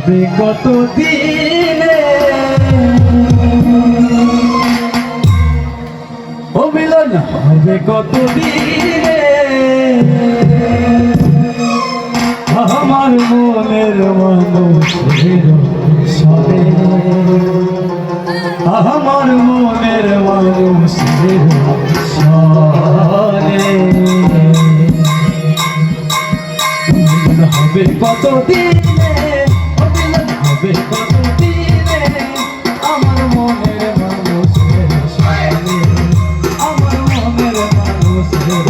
হবে কত দিনে ও মিলন, হবে কত দিনে আমার মনের মানুষের সবে। আমার মনের মানুষের সরে হবে কত দিন Senhor.